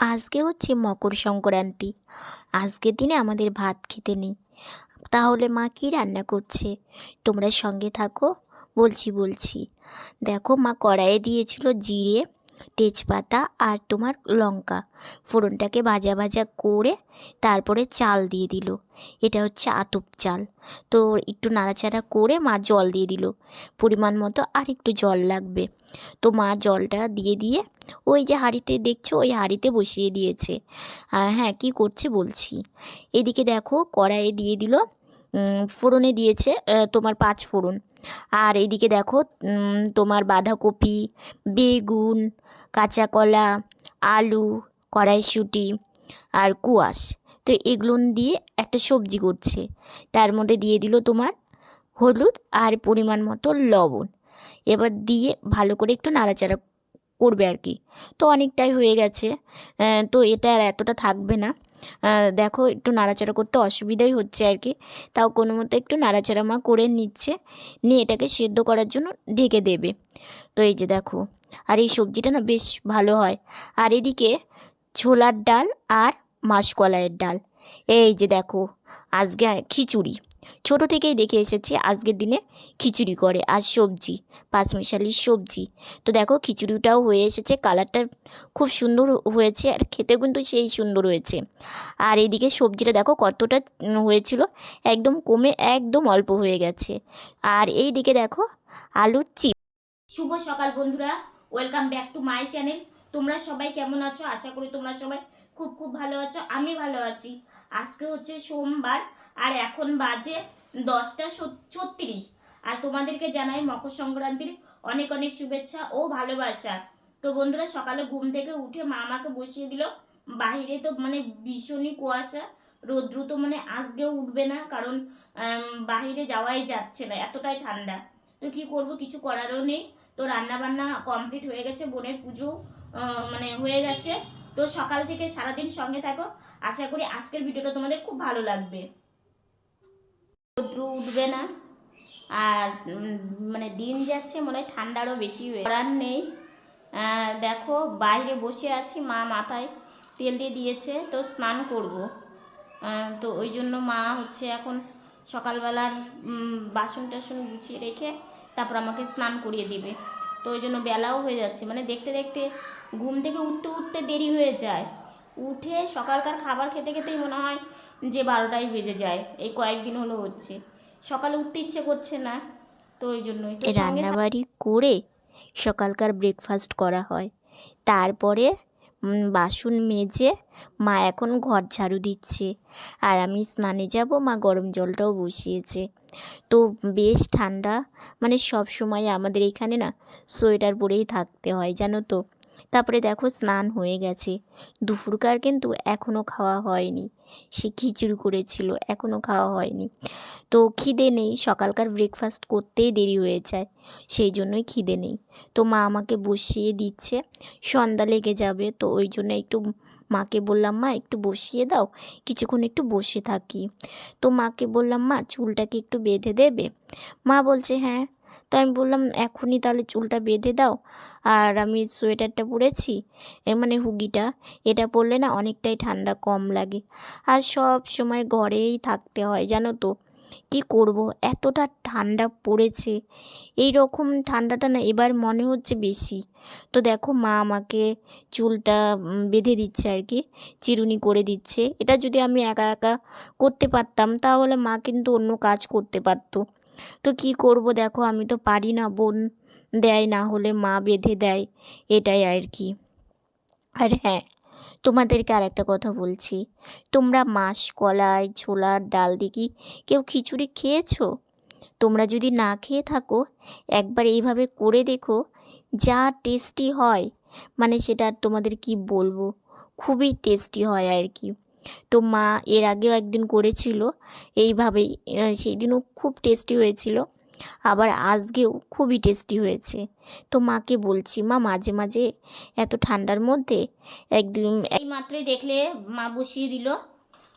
আজকে হচ্ছে মকর সংক্রান্তি। আজকের দিনে আমাদের ভাত খেতে নেই। তাহলে মা কি রান্না করছে? তোমরা সঙ্গে থাকো, বলছি বলছি। দেখো মা কড়াইয়ে দিয়েছিল জিরে তেজপাতা আর তোমার লঙ্কা। ফোড়নটাকে ভাজা ভাজা করে তারপরে চাল দিয়ে দিল। এটা হচ্ছে আতপ চাল। তো একটু নাড়াচাড়া করে মা জল দিয়ে দিল। পরিমাণ মতো আর একটু জল লাগবে। তো মা জলটা দিয়ে দিয়ে ওই যে হাঁড়িতে দেখছ, ওই হাঁড়িতে বসিয়ে দিয়েছে। হ্যাঁ কী করছে বলছি। এদিকে দেখো কড়াইয়ে দিয়ে দিল ফোড়নে দিয়েছে তোমার পাঁচ ফোড়ন। আর এদিকে দেখো তোমার বাঁধাকপি, বেগুন কাঁচা কলা আলু, কড়াইশুঁটি আর কুয়াশ। তো এগুলো দিয়ে একটা সবজি করছে। তার মধ্যে দিয়ে দিল তোমার হলুদ আর পরিমাণ মতো লবণ। এবার দিয়ে ভালো করে একটু নাড়াচাড়া করবে আর কি। তো অনেকটাই হয়ে গেছে। তো এটা আর এতটা থাকবে না। দেখো একটু নাড়াচাড়া করতে অসুবিধাই হচ্ছে আর কি। তাও কোনো মতো একটু নাড়াচাড়া মা করে নিচ্ছে। নিয়ে এটাকে সেদ্ধ করার জন্য ঢেকে দেবে। তো এই যে দেখো। আর এই সবজিটা না বেশ ভালো হয়। আর এদিকে ছোলার ডাল আর মাসকলাইয়ের ডাল। এই যে দেখো, আজকে খিচুড়ি। ছোট থেকেই দেখে এসেছি আজকের দিনে খিচুড়ি করে আর সবজি পাঁচমিশালির সবজি। তো দেখো, খিচুড়িটাও হয়ে এসেছে, কালারটা খুব সুন্দর হয়েছে আর খেতে কিন্তু সেই সুন্দর হয়েছে। আর এইদিকে সবজিটা দেখো, কতটা হয়েছিল, একদম কমে, একদম অল্প হয়ে গেছে। আর এই দিকে দেখো, আলুর চিপ। শুভ সকাল বন্ধুরা welcome back to my channel তোমরা সবাই কেমন আছো? আশা করি তোমরা সবাই খুব খুব ভালো আছো। আমি ভালো আছি। আজকে হচ্ছে সোমবার আর এখন বাজে দশটা ছত্রিশ। আর তোমাদেরকে জানাই মকর সংক্রান্তির অনেক অনেক শুভেচ্ছা ও ভালোবাসা। তো বন্ধুরা, সকালে ঘুম থেকে উঠে মা আমাকে বসিয়ে দিল। বাইরে তো মানে ভীষণই কুয়াশা। রৌদ্র তো মানে আজকেও উঠবে না, কারণ বাইরে যাওয়াই যাচ্ছে না। এতটাই ঠান্ডা। তো কি করব? কিছু করারও নেই। তো রান্না বান্না কমপ্লিট হয়ে গেছে, বোনের পুজো মানে হয়ে গেছে। তো সকাল থেকে সারাদিন সঙ্গে থাকো। আশা করি আজকের ভিডিওটা তোমাদের খুব ভালো লাগবে। রৌদ্র উঠবে না। আর মানে দিন যাচ্ছে, মনে হয় ঠান্ডারও বেশি হয়ে করার নেই। দেখো, বাইরে বসে আছি, মা মাথায় তেল দিয়ে দিয়েছে, তো স্নান করব। তো ওই জন্য মা হচ্ছে এখন সকালবেলার বাসন টাসন গুছিয়ে রেখে তারপর আমাকে স্নান করিয়ে দেবে। তো ওই জন্য বেলাও হয়ে যাচ্ছে। মানে দেখতে দেখতে ঘুম থেকে উঠতে উঠতে দেরি হয়ে যায়। উঠে সকালকার খাবার খেতে খেতেই মনে হয় যে বারোটাই বেজে যায়। এই কয়েকদিন হলো হচ্ছে। সকালে উঠতে ইচ্ছে করছে না। তো ওই জন্যই। তো রান্নাবাড়ি করে সকালকার ব্রেকফাস্ট করা হয়। তারপরে বাসন মেজে মা এখন ঘর ঝাড়ু দিচ্ছে। আর আমি স্নানে যাব, মা গরম জলটাও বসিয়েছে। তো বেশ ঠান্ডা মানে সব সময় আমাদের এখানে না সোয়েটার পরেই থাকতে হয়, জানো তো। তারপরে দেখো স্নান হয়ে গেছে। দুপুরকার কিন্তু এখনও খাওয়া হয়নি। সে খিচুড়ি করেছিল এখনও খাওয়া হয়নি। তো খিদে নেই, সকালকার ব্রেকফাস্ট করতেই দেরি হয়ে যায়, সেই জন্যই খিদে নেই। তো মা আমাকে বসিয়ে দিচ্ছে, সন্ধ্যা লেগে যাবে, তো ওই জন্য একটু মাকে বললাম, মা, একটু বসিয়ে দাও, কিছুক্ষণ একটু বসে থাকি। তো মাকে বললাম, মা, চুলটাকে একটু বেঁধে দেবে? মা বলছে হ্যাঁ। তো আমি বললাম, এখনই তাহলে চুলটা বেঁধে দাও। আর আমি সোয়েটারটা পরেছি মানে হুগিটা, এটা পরলে না অনেকটাই ঠান্ডা কম লাগে। আর সব সময় ঘরেই থাকতে হয়, জানো তো। কি করব? এতটা ঠান্ডা পড়েছে। এই রকম ঠান্ডাটা না এবার মনে হচ্ছে বেশি। তো দেখো মা আমাকে চুলটা বেঁধে দিচ্ছে আর কি, চিরুনি করে দিচ্ছে। এটা যদি আমি একা একা করতে পারতাম, তাহলে মা কিন্তু অন্য কাজ করতে পারতো। তো কি করব দেখো, আমি তো পারি না, বোন দেয় না হলে মা বেঁধে দেয়, এটাই আর কি। আর হ্যাঁ তোমাদেরকে আর একটা কথা বলছি। তোমরা মাস কলাই, ছোলার ডাল কি কেউ খিচুড়ি খেয়েছো? তোমরা যদি না খেয়ে থাকো, একবার এইভাবে করে দেখো, যা টেস্টি হয়। মানে সেটা তোমাদের কি বলব? খুবই টেস্টি হয় আর কি। তো মা এর আগেও একদিন করেছিল, এইভাবেই সেই দিনও খুব টেস্টি হয়েছিল। আবার আজকেও খুবই টেস্টি হয়েছে। তো মাকে বলছি, মা, মাঝে মাঝে এত ঠান্ডার মধ্যে একদিন এই মাত্রই দেখলে মা বসিয়ে দিল।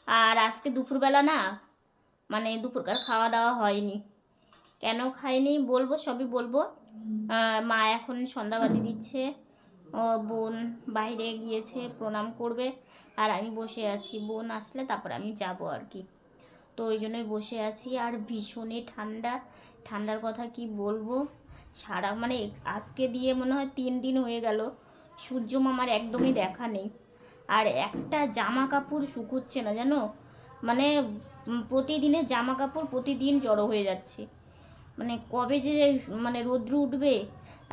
আর আজকে দুপুরবেলা না মানে দুপুরকার খাওয়া দাওয়া হয়নি। কেন খাইনি বলব, সবই বলব। মা এখন সন্ধ্যাবাতি দিচ্ছে, ও বোন বাইরে গিয়েছে, প্রণাম করবে। আর আমি বসে আছি, বোন আসলে তারপর আমি যাব আর কি। তো ওই জন্যই বসে আছি। আর ভীষণই ঠান্ডা। ঠান্ডার কথা কি বলব? সারা মানে আজকে দিয়ে মনে হয় তিন দিন হয়ে গেল। সূর্য মামার একদমই দেখা নেই। আর একটা জামা কাপড় শুকোচ্ছে না, জানো? মানে প্রতিদিনে জামা কাপড় প্রতিদিন জড়ো হয়ে যাচ্ছে। মানে কবে যে মানে রৌদ্র উঠবে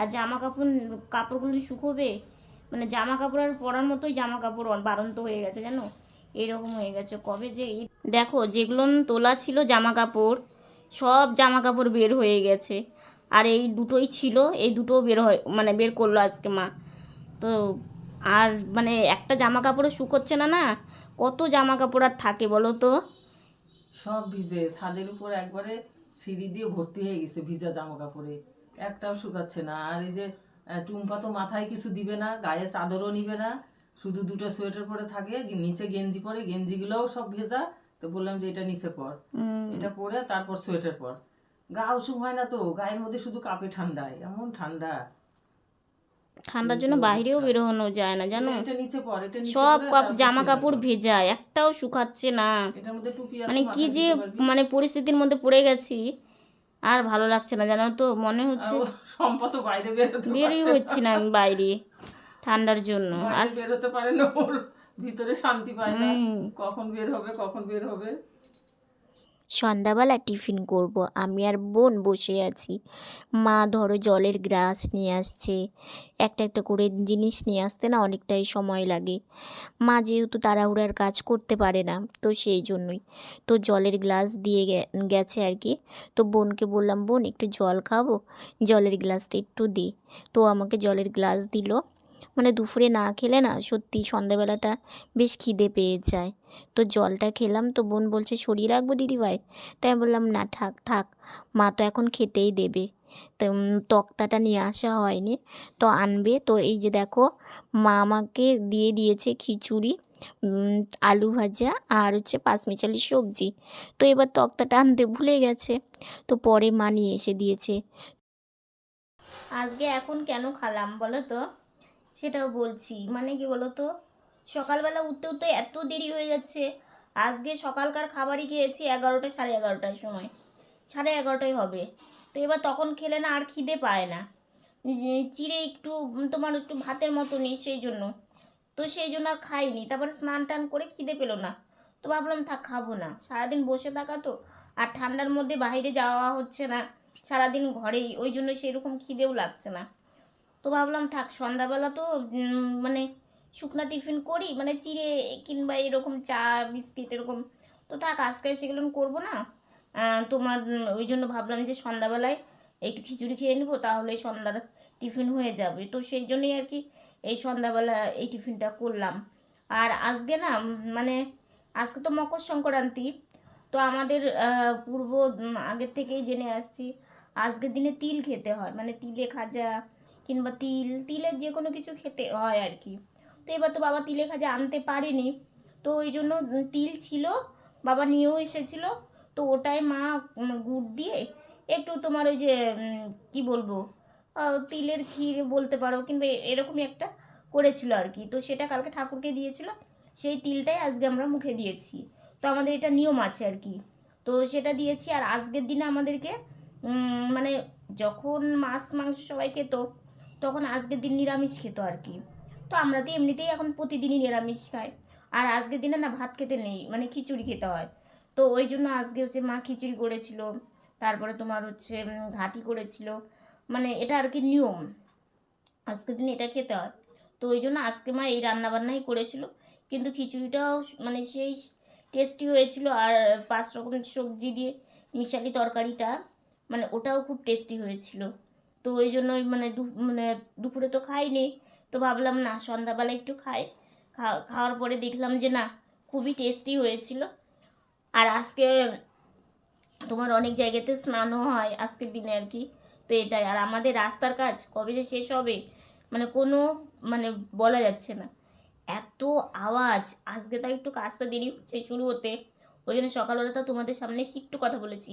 আর জামা কাপড় কাপড়গুলো শুকোবে মানে জামা কাপড় আর পরার মতোই জামা কাপড় বাড়ন্ত হয়ে গেছে, জানো? এরকম হয়ে গেছে। কবে যে দেখো, যেগুলো তোলা ছিল জামা কাপড় সব জামা কাপড় বের হয়ে গেছে। আর এই দুটোই ছিল, এই দুটোও বের হয় মানে বের করল আজকে মা। তো আর মানে একটা জামা কাপড়ও শুকোচ্ছে না না? কত জামা কাপড় আর থাকে বলো তো? সব ভিজে, ছাদের উপর একবারে সিঁড়ি দিয়ে ভর্তি হয়ে গেছে ভিজা জামা কাপড়ে একটাও শুকাচ্ছে না। আর এই যে টুম্পা তো মাথায় কিছু দিবে না, গায়ে চাদরও নিবে না। শুধু দুটো সোয়েটার পরে থাকে নিচে গেঞ্জি পরে গেঞ্জিগুলোও সব ভেজা। তো বললাম যে এটা নিচে পর। এটা পরে তারপর সোয়েটার পর। গা উষুম হয় না তো? গায়ের মধ্যে শুধু কাপে ঠান্ডায় এমন ঠান্ডা। ঠান্ডার জন্য বাইরেও বেরোনো যায় না জানো? সব জামা কাপড় ভেজা একটাও শুকাচ্ছে না। মানে কি যে মানে পরিস্থিতির মধ্যে পড়ে গেছি আর ভালো লাগছে না জানো তো? মনে হচ্ছে বেরোই হচ্ছি না আমি বাইরে ঠান্ডার জন্য। আর বেরোতে পারে না ভিতরে শান্তি পায় না। কখন বের হবে কখন বের হবে। সন্ধ্যাবেলা টিফিন করব। আমি আর বোন বসে আছি। মা ধরো জলের গ্লাস নিয়ে আসছে। একটা একটা করে জিনিস নিয়ে আসতে না অনেকটাই সময় লাগে। মা যেহেতু তাড়াহুড়ার কাজ করতে পারে না তো সেই জন্যই। তো জলের গ্লাস দিয়ে গে- গেছে আর কি। তো বোনকে বললাম বোন একটু জল খাব? জলের গ্লাসটা একটু দে। তো আমাকে জলের গ্লাস দিল। মানে দুপুরে না খেলে না সত্যি সন্ধ্যাবেলাটা বেশ খিদে পেয়ে যায়। তো জলটা খেলাম, তো বোন বলছে, সরিয়ে রাখব দিদিভাই? তাই বললাম, না, থাক থাক, মা তো এখন খেতেই দেবে। তো তক্তাটা নিয়ে আসা হয়নি। তো আনবে, তো এই যে দেখো, মা আমাকে দিয়ে দিয়েছে খিচুড়ি আলু ভাজা আর হচ্ছে পাঁচমিশালি সবজি। তো এবার তক্তাটা আনতে ভুলে গেছে। তো পরে মা নিয়ে এসে দিয়েছে। আজকে এখন কেন খালাম বলো তো? সেটাও বলছি। মানে কি বলো তো সকালবেলা উঠতে উঠতে এত দেরি হয়ে যাচ্ছে। আজকে সকালকার খাবারই খেয়েছি এগারোটা, সাড়ে এগারোটার সময়। সাড়ে এগারোটাই হবে। তো এবার তখন খেলে না আর খিদে পায় না। চিড়ে একটু তোমার একটু ভাতের মতো নেই সেই জন্য। তো সেই জন্য আর খাইনি। তারপরে স্নান টান করে খিদে পেল না। তো ভাবলাম, থাক, খাব না। সারাদিন বসে থাকা তো। আর ঠান্ডার মধ্যে বাইরে যাওয়া হচ্ছে না। সারাদিন ঘরেই। ওই জন্য সেরকম খিদেও লাগছে না। তো ভাবলাম থাক, সন্ধ্যাবেলা তো মানে শুকনা টিফিন করি মানে চিড়ে কিংবা এরকম চা, বিস্কিট এরকম। তো থাক, আজকে সেগুলো করব না। তোমার ওই জন্য ভাবলাম যে সন্ধ্যাবেলায় একটু খিচুড়ি খেয়ে নেব, তাহলে সন্ধ্যার টিফিন হয়ে যাবে। তো সেই জন্যই আর কি এই সন্ধ্যাবেলা এই টিফিনটা করলাম। আর আজকে না মানে আজকে তো মকর সংক্রান্তি, তো আমাদের পূর্ব আগের থেকেই জেনে আসছি, আজকের দিনে তিল খেতে হয়। মানে তিলে খাজা কিংবা তিল, তিলের যে কোনো কিছু খেতে হয় আর কি। তো এবার তো বাবা তিলে খাজা আনতে পারেনি। তো ওই জন্য তিল ছিল, বাবা নিয়েও এসেছিল। তো ওটাই মা গুড় দিয়ে একটু তোমার ওই যে কি বলব তিলের ক্ষীর বলতে পারো কিংবা এরকমই একটা করেছিল আর কি। তো সেটা কালকে ঠাকুরকে দিয়েছিল। সেই তিলটাই আজকে আমরা মুখে দিয়েছি। তো আমাদের এটা নিয়ম আছে আর কি। তো সেটা দিয়েছি আর আজকের দিনে আমাদেরকে মানে যখন মাছ, মাংস সবাই খেত তখন আজকের দিন নিরামিষ খেত আর কি। তো আমরা তো এমনিতেই এখন প্রতিদিনই নিরামিষ খাই। আর আজকের দিনে না ভাত খেতে নেই মানে খিচুড়ি খেতে হয়। তো ওই জন্য আজকে হচ্ছে মা খিচুড়ি করেছিল, তারপরে তোমার হচ্ছে ঘাটি করেছিল। মানে এটা আর কি নিয়ম। আজকের দিনে এটা খেতে হয়। তো ওই জন্য আজকে মা এই রান্নাবান্নাই করেছিল। কিন্তু খিচুড়িটাও মানে সেই টেস্টি হয়েছিল। আর পাঁচ রকমের সবজি দিয়ে মিশালি তরকারিটা মানে ওটাও খুব টেস্টি হয়েছিল। তো ওই জন্যই মানে মানে দুপুরে তো খাইনি। তো ভাবলাম, না, সন্ধ্যাবেলা একটু খাই। খাওয়ার পরে দেখলাম যে, না, খুবই টেস্টি হয়েছিল। আর আজকে তোমার অনেক জায়গাতে স্নানও হয় আজকের দিনে আর কি। তো এটাই, আর আমাদের রাস্তার কাজ কবে যে শেষ হবে মানে কোনো মানে বলা যাচ্ছে না। এত আওয়াজ, আজকে তাও একটু কাজটা দেরি হচ্ছে শুরু হতে। ওই জন্য সকালবেলা তো তোমাদের সামনে একটু কথা বলেছি।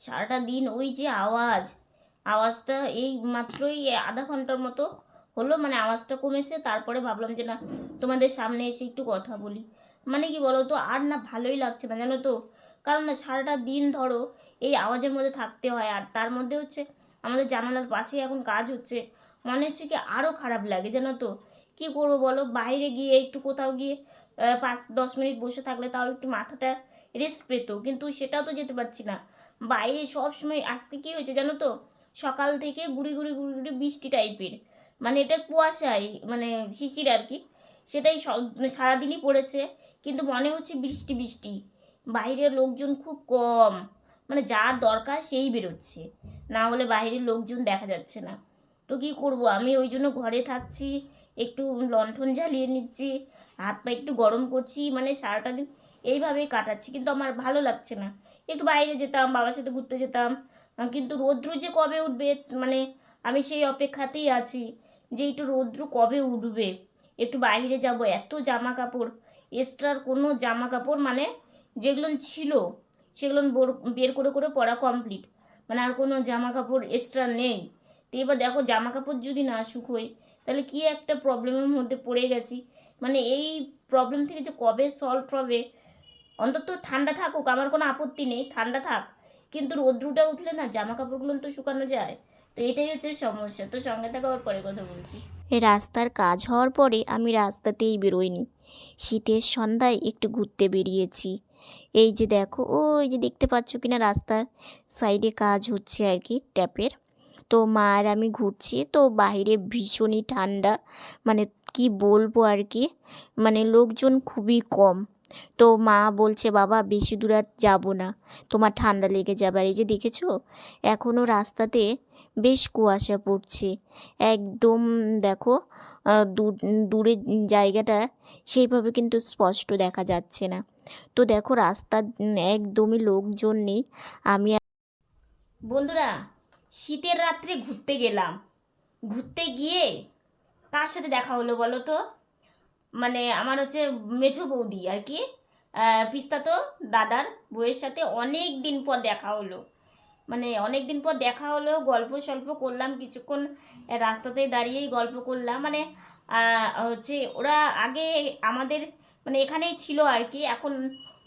সারাটা দিন ওই যে আওয়াজ আওয়াজটা এই মাত্রই আধা ঘণ্টার মতো হলো মানে আওয়াজটা কমেছে। তারপরে ভাবলাম যে না, তোমাদের সামনে এসে একটু কথা বলি। মানে কি বলো তো আর না ভালোই লাগছে না, জানো তো? কারণ না সারাটা দিন ধরো এই আওয়াজের মধ্যে থাকতে হয়, আর তার মধ্যে হচ্ছে আমাদের জানালার পাশেই এখন কাজ হচ্ছে। মনে হচ্ছে কি আরও খারাপ লাগে, জানো তো? কী করব বলো? বাইরে গিয়ে একটু কোথাও গিয়ে পাঁচ, দশ মিনিট বসে থাকলে তাও একটু মাথাটা রেস্ট পেতো, কিন্তু সেটাও তো যেতে পারছি না। বাইরে সব সময় আজকে কী হয়েছে, জানো তো? সকাল থেকে গুড়ি গুড়ি গুড়ি গুড়ি বৃষ্টি টাইপের। মানে এটা কুয়াশাই মানে শিশির আর কি। সেটাই মানে সারাদিনই পড়েছে, কিন্তু মনে হচ্ছে বৃষ্টি বৃষ্টি। বাইরের লোকজন খুব কম। মানে যার দরকার সেই বেরোচ্ছে। না হলে বাইরের লোকজন দেখা যাচ্ছে না। তো কী করব? আমি ওই জন্য ঘরে থাকছি, একটু লণ্ঠন জ্বালিয়ে নিচ্ছি, হাত পা একটু গরম করছি মানে সারাটা দিন এইভাবেই কাটাচ্ছি। কিন্তু আমার ভালো লাগছে না। একটু বাইরে যেতাম, বাবার সাথে ঘুরতে যেতাম কিন্তু রৌদ্র যে কবে উঠবে মানে আমি সেই অপেক্ষাতেই আছি যে একটু রৌদ্র কবে উঠবে। একটু বাইরে যাব, এত জামা কাপড় এক্সট্রার কোনো জামা কাপড় মানে যেগুলো ছিল, সেগুলো বোর- করে করে পরা কমপ্লিট মানে আর কোনো জামা কাপড় এক্সট্রা নেই। তো এবার দেখো জামা কাপড় যদি না শুকোয়, তাহলে কি একটা প্রবলেমের মধ্যে পড়ে গেছি। মানে এই প্রবলেম থেকে যে কবে সলভ হবে, অন্তত ঠান্ডা থাকুক, আমার কোনো আপত্তি নেই, ঠান্ডা থাক। কিন্তু রৌদ্রটা উঠলে না জামা কাপড়গুলো তো শুকানো যায়। তো এটাই হচ্ছে সমস্যা। তো সঙ্গে থাকা পরে কথা বলছি। রাস্তার কাজ হওয়ার পরে আমি রাস্তাতেই বেরোইনি। শীতের সন্ধ্যায় একটু ঘুরতে বেরিয়েছি। এই যে দেখো, ওই যে দেখতে পাচ্ছ কিনা রাস্তার সাইডে কাজ হচ্ছে আর কি, ট্যাপের। তো মা আর আমি ঘুরছি, তো বাইরে ভীষণই ঠান্ডা। মানে কি বলব আর কি মানে লোকজন খুবই কম। তো মা বলছে বাবা বেশি দূর আর যাব না। তোমার ঠান্ডা লেগে যাবে। আর এই যে দেখেছ এখনও রাস্তাতে বেশ কুয়াশা পড়ছে। একদম দেখো দূরের জায়গাটা সেইভাবে কিন্তু স্পষ্ট দেখা যাচ্ছে না। তো দেখো রাস্তার উম, একদমই লোকজন নেই। আমি বন্ধুরা শীতের রাত্রে ঘুরতে গেলাম। ঘুরতে গিয়ে কার সাথে দেখা হলো বলো তো? মানে আমার হচ্ছে মেছো বৌদি আর কি। পিস্তা তো দাদার বউয়ের সাথে অনেক দিন পর দেখা হলো। মানে অনেক দিন পর দেখা হলো, গল্প সল্প করলাম, কিছুক্ষণ রাস্তাতে দাঁড়িয়েই গল্প করলাম। মানে হচ্ছে ওরা আগে আমাদের মানে এখানেই ছিল আর কি, এখন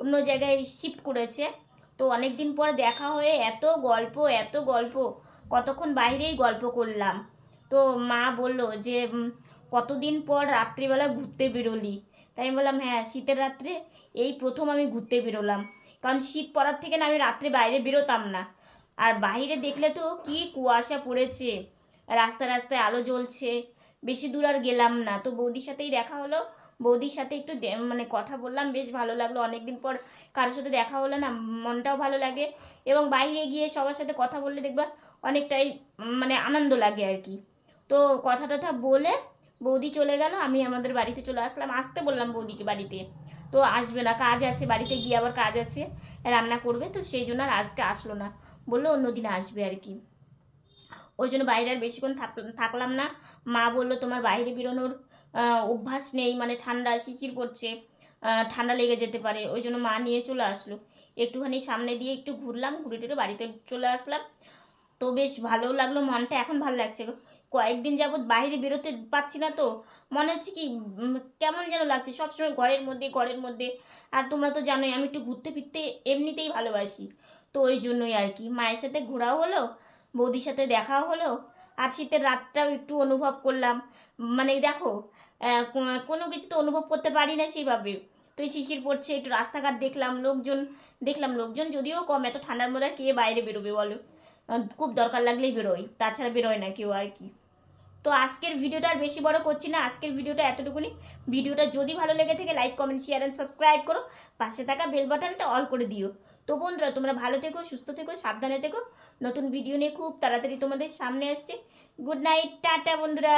অন্য জায়গায় শিফট করেছে। তো অনেক দিন পর দেখা হয়ে এত গল্প এত গল্প, কতক্ষণ বাইরেই গল্প করলাম। তো মা বলল যে কতদিন পর রাত্রিবেলা ঘুরতে বেরোলি? তাই আমি বললাম হ্যাঁ শীতের রাত্রে এই প্রথম আমি ঘুরতে বেরোলাম। কারণ শীত পড়ার থেকে না আমি রাত্রে বাইরে বেরোতাম না। আর বাইরে দেখলে তো কি কুয়াশা পড়েছে রাস্তা রাস্তায় আলো জ্বলছে, বেশি দূর আর গেলাম না। তো বৌদির সাথেই দেখা হলো। বৌদির সাথে একটু মানে কথা বললাম, বেশ ভালো লাগল। অনেকদিন পর কারোর সাথে দেখা হলো না, মনটাও ভালো লাগে। এবং বাইরে গিয়ে সবার সাথে কথা বললে দেখবা অনেকটাই মানে আনন্দ লাগে আর কি। তো কথা টথা বলে বৌদি চলে গেল, আমি আমাদের বাড়িতে চলে আসলাম। আসতে বললাম বৌদিকে বাড়িতে। তো আসবে না, কাজ আছে, বাড়িতে গিয়ে আবার কাজ আছে, রান্না করবে। তো সেই জন্য আর আজকে আসলো না। বলল অন্যদিন আসবে আর কি। ওই জন্য বাইরে আর বেশিক্ষণ থাকলাম না। মা বলল, তোমার বাইরে বেরোনোর অভ্যাস নেই মানে ঠান্ডা শিশির পড়ছে ঠান্ডা লেগে যেতে পারে। ওই জন্য মা নিয়ে চলে আসলো। একটুখানি সামনে দিয়ে একটু ঘুরলাম, ঘুরে টুরে বাড়িতে চলে আসলাম। তো বেশ ভালো লাগল, মনটা এখন ভালো লাগছে। কয়েকদিন যাবৎ বাইরে বেরোতে পারছি না তো। মনে হচ্ছে কি কেমন যেন লাগছে। সবসময় ঘরের মধ্যে ঘরের মধ্যে। আর তোমরা তো জানোই, আমি একটু ঘুরতে ফিরতে এমনিতেই ভালোবাসি। তো ওই জন্যই আর কি। মায়ের সাথে ঘোরাও হলো, বৌদির সাথে দেখাও হলো। আর শীতের রাতটাও একটু অনুভব করলাম। মানে দেখো কোনো কিছু তো অনুভব করতে পারি না সেইভাবে। তো এই শিশির পড়ছে, একটু রাস্তাঘাট দেখলাম, লোকজন দেখলাম লোকজন যদিও কম। এত ঠান্ডার মধ্যে কে বাইরে বেরোবে বলো? খুব দরকার লাগলেই বেরোয় তাছাড়া বেরোয় না কেউ আর কি। তো আজকের ভিডিওটা আর বেশি বড় করছি না। আজকের ভিডিওটা এতটুকুনি। ভিডিওটা যদি ভালো লেগে থাকে like comment share and subscribe করো। পাশে থাকা বেল বাটনটা অল করে দিও। তো বন্ধুরা, তোমরা ভালো থেকো, সুস্থ থেকো, সাবধানে থেকো। নতুন ভিডিও নিয়ে খুব তাড়াতাড়ি তোমাদের সামনে আসছে। গুড নাইট টাটা বন্ধুরা।